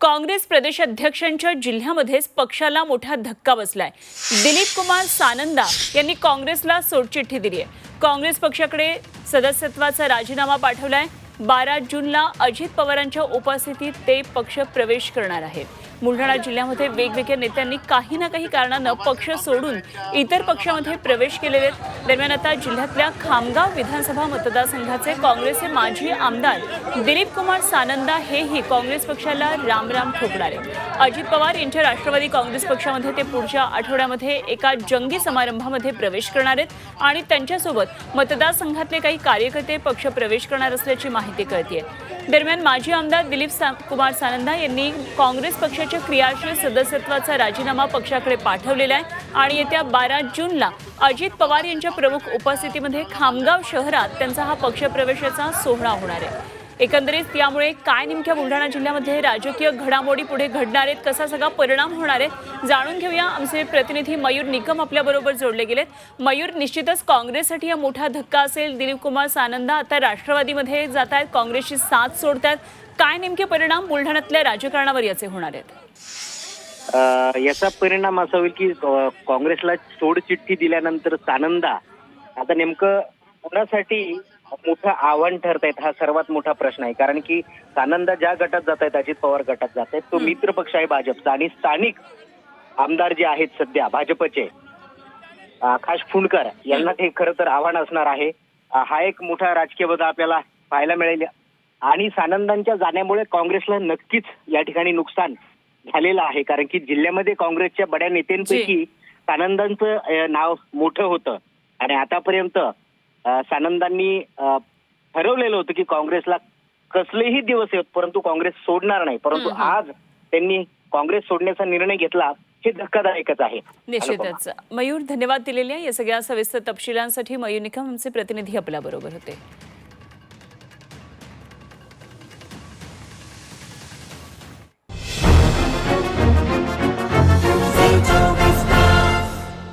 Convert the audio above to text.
काँग्रेस प्रदेशाध्यक्षांच्या जिल्ह्यामध्येच पक्षाला मोठा धक्का बसलाय. दिलीप कुमार सानंदा यांनी काँग्रेसला सोडचिठ्ठी दिली आहे काँग्रेस पक्षाकडे सदस्यत्वाचा राजीनामा पाठवलाय. बारा जूनला अजित पवारांच्या उपस्थितीत ते पक्ष प्रवेश करणार आहेत. बुलढाणा जिल्ह्यामध्ये वेगवेगळ्या नेत्यांनी काही ना काही कारणानं पक्ष सोडून इतर पक्षामध्ये प्रवेश केलेले आहेत. दरम्यान आता जिल्ह्यातल्या खामगाव विधानसभा मतदारसंघाचे काँग्रेसचे माजी आमदार दिलीप कुमार सानंदा हेही काँग्रेस पक्षाला रामराम ठोकणार आहेत. अजित पवार यांच्या राष्ट्रवादी काँग्रेस पक्षामध्ये ते पुढच्या आठवड्यामध्ये एका जंगी समारंभामध्ये प्रवेश करणार आहेत आणि त्यांच्यासोबत मतदारसंघातले काही कार्यकर्ते पक्ष प्रवेश करणार असल्याची माहिती कळतीये. दरम्यान माजी आमदार दिलीप सा कुमार सानंदा यांनी काँग्रेस पक्षाच्या क्रियाशील सदस्यत्वाचा राजीनामा पक्षाकडे पाठवलेला आहे. आणि येत्या बारा जूनला अजित पवार यांच्या प्रमुख उपस्थितीमध्ये खामगाव शहरात त्यांचा हा पक्षप्रवेशाचा सोहळा होणार आहे. एकंदरीत यामुळे काय नेमक्या बुलढाणा जिल्ह्यामध्ये राजकीय घडामोडी पुढे घडणार आहेत? कसा सगळा परिणाम होणार आहे? जाणून घेऊया. आमचे प्रतिनिधी मयूर निकम आपल्याबरोबर जोडले गेलेत. मयूर निश्चितच काँग्रेससाठी हा मोठा धक्का असेल. दिलीप कुमार सानंदा आता राष्ट्रवादीमध्ये जात आहेत. काँग्रेसची साथ सोडतात काय नेमके परिणाम बुलढाण्यातल्या राजकारणावर याचे होणार आहेत? याचा परिणाम असा होईल की काँग्रेसला काँग्रेसला सोडचिठ्ठी दिल्यानंतर सानंदा आता नेमकं कोणासाठी मोठं आव्हान ठरत आहेत हा सर्वात मोठा प्रश्न आहे. कारण की सानंदा ज्या गटात जात आहेत अजित पवार गटात जात आहेत तो मित्र पक्ष आहे भाजपचा. आणि स्थानिक आमदार जे आहेत सध्या भाजपचे आकाश फुंडकर यांना ते खरं तर आव्हान असणार आहे. हा एक मोठा राजकीय बदल आपल्याला पाहायला मिळेल. आणि सानंदांच्या जाण्यामुळे काँग्रेसला नक्कीच या ठिकाणी नुकसान झालेलं आहे. कारण की जिल्ह्यामध्ये काँग्रेसच्या बड्या नेत्यांपैकी सानंदांचं नाव मोठं होतं. आणि आतापर्यंत सानंदांनी ठरवलेलं होतं की काँग्रेसला कसलेही दिवस आहेत परंतु काँग्रेस सोडणार नाही. परंतु. आज त्यांनी काँग्रेस सोडण्याचा निर्णय घेतला हे धक्कादायकच आहे. निश्चितच. मयूर धन्यवाद दिलेल्या या सगळ्या सविस्तर तपशिलांसाठी मयूर निकम आमचे प्रतिनिधी आपल्याबरोबर होते.